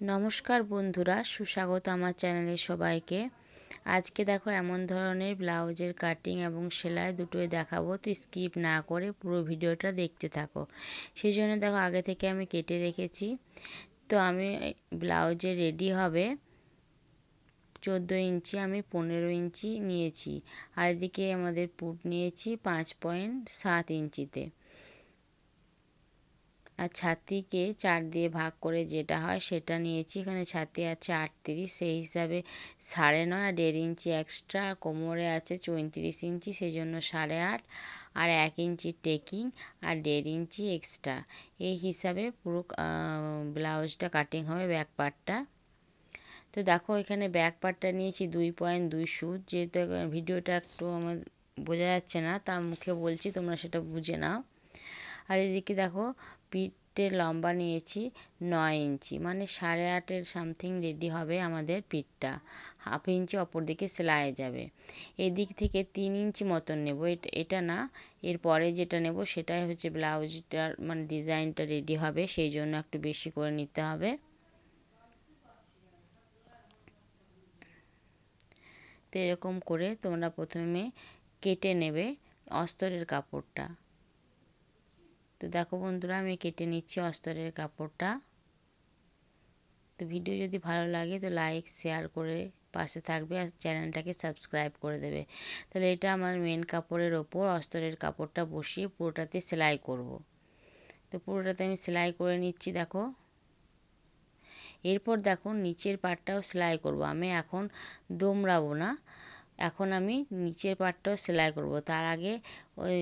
নমস্কার বন্ধুরা, সুস্বাগত আমার চ্যানেলে সবাইকে। আজকে দেখো এমন ধরনের ব্লাউজের কাটিং এবং সেলাই দুটোই দেখাবো, তো স্কিপ না করে পুরো ভিডিওটা দেখতে থাকো। সেই জন্য দেখো আগে থেকে আমি কেটে রেখেছি। তো আমি ব্লাউজে রেডি হবে, চোদ্দ ইঞ্চি আমি পনেরো ইঞ্চি নিয়েছি। আর এদিকে আমাদের পুট নিয়েছি পাঁচ পয়েন্ট সাত ইঞ্চিতে। আর ছাতিকে চার দিয়ে ভাগ করে যেটা হয় সেটা নিয়েছি। এখানে ছাতি আছে আটত্রিশ, সেই হিসাবে সাড়ে নয় আর দেড় ইঞ্চি এক্সট্রা কোমরে আছে চৌত্রিশ ইঞ্চি সেই জন্য সাড়ে আট। আর এক ইঞ্চি টেকিং আর দেড় ইঞ্চি এক্সট্রা এই হিসাবে পুরো ব্লাউজটা কাটিং হবে ব্যাক পার্টটা তো দেখো এখানে ব্যাক পার্টটা নিয়েছি দুই পয়েন্ট দুই সুত। যেহেতু ভিডিওটা একটু আমার বোঝা যাচ্ছে না তার মুখে বলছি, তোমরা সেটা বুঝে নাও। আর এদিকে দেখো পিঠের লম্বা নিয়েছি নয় ইঞ্চি মানে সাড়ে আটের সামথিং রেডি হবে আমাদের পিঠটা। হাফ ইঞ্চি অপর দিকে সেলাই যাবে। এদিক থেকে তিন ইঞ্চি মতন নেব। এটা না এরপরে যেটা নেব সেটাই হচ্ছে ব্লাউজটার মানে ডিজাইনটা রেডি হবে, সেই জন্য একটু বেশি করে নিতে হবে। তো এরকম করে তোমরা প্রথমে কেটে নেবে অস্তরের কাপড়টা। তো দেখো বন্ধুরা, আমি কেটে নিচ্ছি অস্তরের কাপড়টা। তো ভিডিও যদি ভালো লাগে তো লাইক শেয়ার করে পাশে থাকবে আর চ্যানেলটাকে সাবস্ক্রাইব করে দেবে। তাহলে এটা আমার মেন কাপড়ের ওপর অস্তরের কাপড়টা বসিয়ে পুরোটাতে সেলাই করব। তো পুরোটাতে আমি সেলাই করে নিচ্ছি, দেখো। এরপর দেখো নিচের পাটটাও সেলাই করব। আমি এখন দোমড়াবো না, এখন আমি নিচের পাটটাও সেলাই করব। তার আগে ওই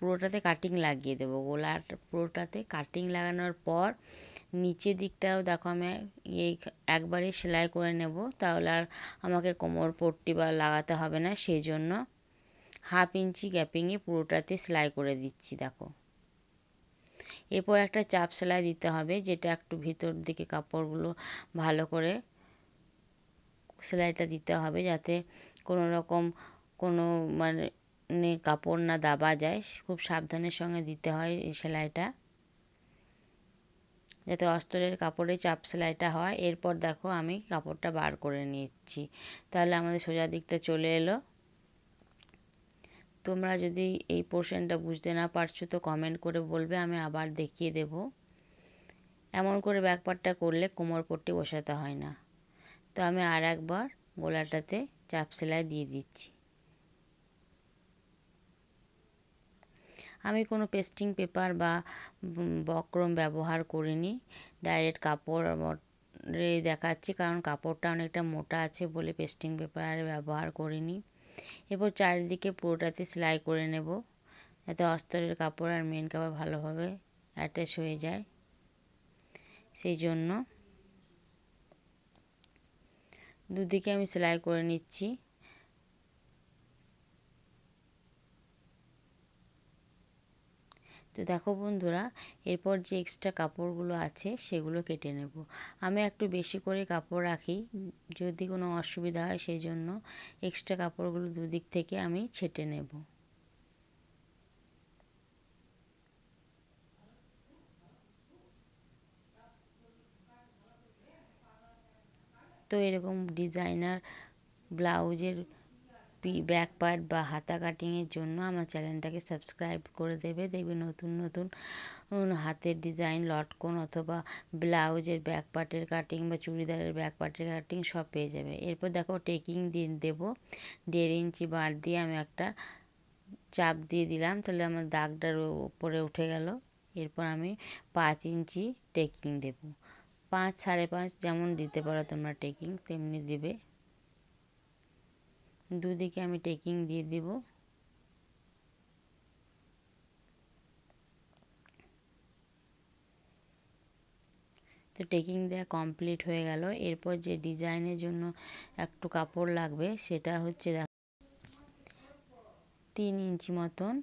পুরোটাতে কাটিং লাগিয়ে দেবো। গোলার পুরোটাতে কাটিং লাগানোর পর নিচের দিকটাও দেখো আমি এই একবারে সেলাই করে নেব। তাহলে আর আমাকে কোমর পট্টি বা লাগাতে হবে না সেই জন্য হাফ ইঞ্চি গ্যাপিংয়ে পুরোটাতে সেলাই করে দিচ্ছি, দেখো। এরপর একটা চাপ সেলাই দিতে হবে, যেটা একটু ভিতর দিকে কাপড়গুলো ভালো করে সেলাইটা দিতে হবে, যাতে কোনো রকম কোনো মানে কাপড় না দাবা যায়, খুব সাবধানের সঙ্গে দিতে হয় এই সেলাইটা। যাতে অস্তরের কাপড়ে চাপ সেলাইটা হয়। এরপর দেখো আমি কাপড়টা বার করে নিচ্ছি। তাহলে আমাদের সোজা দিকটা চলে এলো। তোমরা যদি এই পোর্শনটা বুঝতে না পারছ তো কমেন্ট করে বলবে, আমি আবার দেখিয়ে দেব। এমন করে ব্যাকপারটা করলে কোমর পট্টি বসাতে হয় না। তো আমি আর একবার গোলাটাতে চাপ সেলাই দিয়ে দিচ্ছি। আমি কোনো পেস্টিং পেপার বা বক্রম ব্যবহার করিনি। ডাইরেক্ট কাপড় দেখাচ্ছি, কারণ কাপড়টা অনেকটা মোটা আছে বলে পেস্টিং পেপার ব্যবহার করিনি। এরপর চারিদিকে পুরোটাতে সেলাই করে নেব, যাতে অস্তরের কাপড় আর মেন কাপড় ভালোভাবে অ্যাটাচ হয়ে যায়। সেই জন্য দুদিকে আমি সেলাই করে নিচ্ছি। তো দেখো বন্ধুরা, এরপর যে এক্সট্রা কাপড়গুলো আছে সেগুলো কেটে নেব। আমি একটু বেশি করে কাপড় রাখি, যদি কোনো অসুবিধা হয় সেই জন্য এক্সট্রা কাপড়গুলো দুদিক থেকে আমি ছেটে নেব। তো এরকম ডিজাইনার ব্লাউজের ব্যাক পার্ট বা হাতা কাটিংয়ের জন্য আমার চ্যানেলটাকে সাবস্ক্রাইব করে দেবে। দেখবে নতুন নতুন হাতের ডিজাইন লটকন অথবা ব্লাউজের ব্যাক পার্টের কাটিং বা চুড়িদারের ব্যাক পার্টের কাটিং সব পেয়ে যাবে। এরপর দেখো টেকিং দিয়ে দেবো। দেড় ইঞ্চি বার দিয়ে আমি একটা চাপ দিয়ে দিলাম, তাহলে আমার দাগটার উপরে উঠে গেল। এরপর আমি পাঁচ ইঞ্চি টেকিং দেব। পাঁচ সাড়ে পাঁচ যেমন দিতে পারো তোমরা টেকিং তেমনি দিবে। দুদিকে আমি টেকিং দিয়ে দিব। তো টেকিং দেওয়া কমপ্লিট হয়ে গেল। এরপর যে ডিজাইনের জন্য একটু কাপড় লাগবে, সেটা হচ্ছে তিন ইঞ্চি মতন।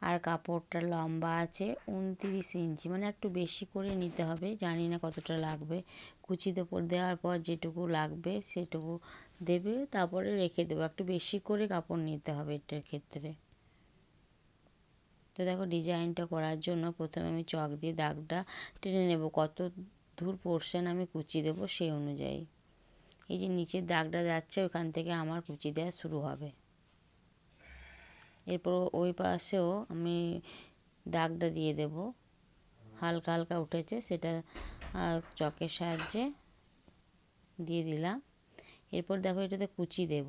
আর কাপড়টা লম্বা আছে, উনত্রিশ ইঞ্চি। মানে একটু বেশি করে নিতে হবে, জানি না কতটা লাগবে। ওপর দেওয়ার পর যেটুকু লাগবে সেটুকু দেবে, তারপরে রেখে দেবো। একটু বেশি করে কাপড় নিতে হবে এটার ক্ষেত্রে। তো দেখো ডিজাইনটা করার জন্য প্রথমে আমি চক দিয়ে দাগটা টেনে নেব। কত দূর পোর্শন আমি কুচি দেবো সেই অনুযায়ী। এই যে নিচের দাগটা যাচ্ছে, ওখান থেকে আমার কুচি দেওয়া শুরু হবে। এরপর ওই পাশেও আমি দাগটা দিয়ে দেব। হালকা হালকা উঠেছে, সেটা চকের সাহায্যে দিয়ে দিলাম। এরপর দেখো এটাতে কুচি দেব।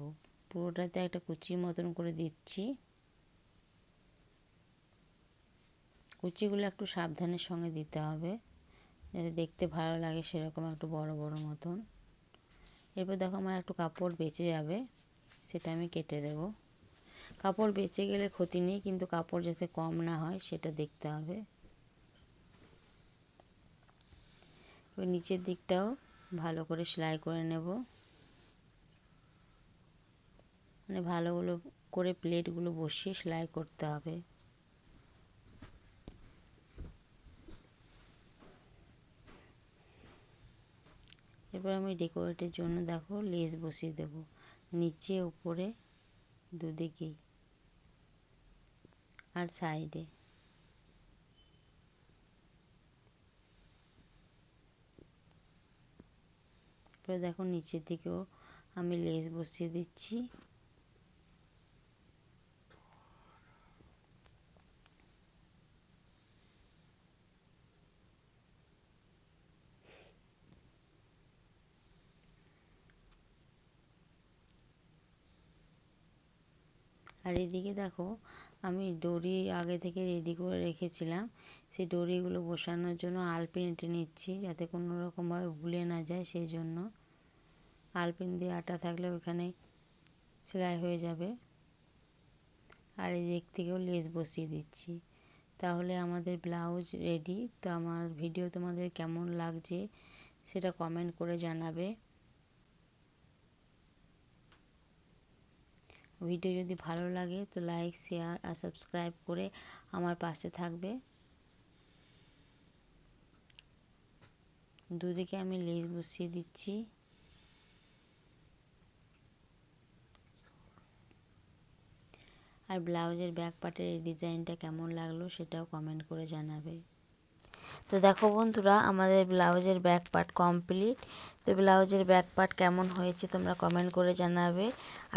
পুরোটাতে একটা কুচির মতন করে দিচ্ছি। কুচিগুলো একটু সাবধানের সঙ্গে দিতে হবে, যাতে দেখতে ভালো লাগে সেরকম একটু বড় বড় মতন। এরপর দেখো আমার একটু কাপড় বেঁচে যাবে, সেটা আমি কেটে দেব। কাপড় বেঁচে গেলে ক্ষতি নেই, কিন্তু কাপড় যাতে কম না হয় সেটা দেখতে হবে। এবার নিচের দিকটাও ভালো করে সেলাই করে নেব। মানে ভালোগুলো করে প্লেটগুলো বসিয়ে সেলাই করতে হবে। এরপর আমি ডেকোরেটের জন্য দেখো লেস বসিয়ে দেব। নিচে, উপরে, দুদিকেই। আর সাইডে। এরপরে দেখো নিচের দিকেও আমি লেস বসিয়ে দিচ্ছি। আর এদিকে দেখো, আমি দড়ি আগে থেকে রেডি করে রেখেছিলাম। সেই দড়িগুলো বসানোর জন্য আলপিন এঁটে নিচ্ছি যাতে কোনো রকমভাবে ভুলে না যায়, সেই জন্য। আলপিন দিয়ে আটা থাকলে ওখানে সেলাই হয়ে যাবে। আর এই দিক থেকেও লেস বসিয়ে দিচ্ছি। তাহলে আমাদের ব্লাউজ রেডি তো আমার ভিডিও তোমাদের কেমন লাগছে সেটা কমেন্ট করে জানাবে। ভিডিও যদি ভালো লাগে তো লাইক শেয়ার আর সাবস্ক্রাইব করে আমার পাশে থাকবে। দুদিকে আমি লেস বসিয়ে দিচ্ছি। আর ব্লাউজের ব্যাক পার্টের এই ডিজাইনটা কেমন লাগল সেটাও কমেন্ট করে জানাবে। তো দেখো বন্ধুরা, আমাদের ব্লাউজের ব্যাক পার্ট কমপ্লিট তো ব্লাউজের ব্যাক পার্ট কেমন হয়েছে তোমরা কমেন্ট করে জানাবে।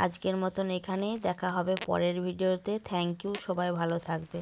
আজকের মতন এখানেই দেখা হবে পরের ভিডিওতে থ্যাংক ইউ সবাই ভালো থাকবে।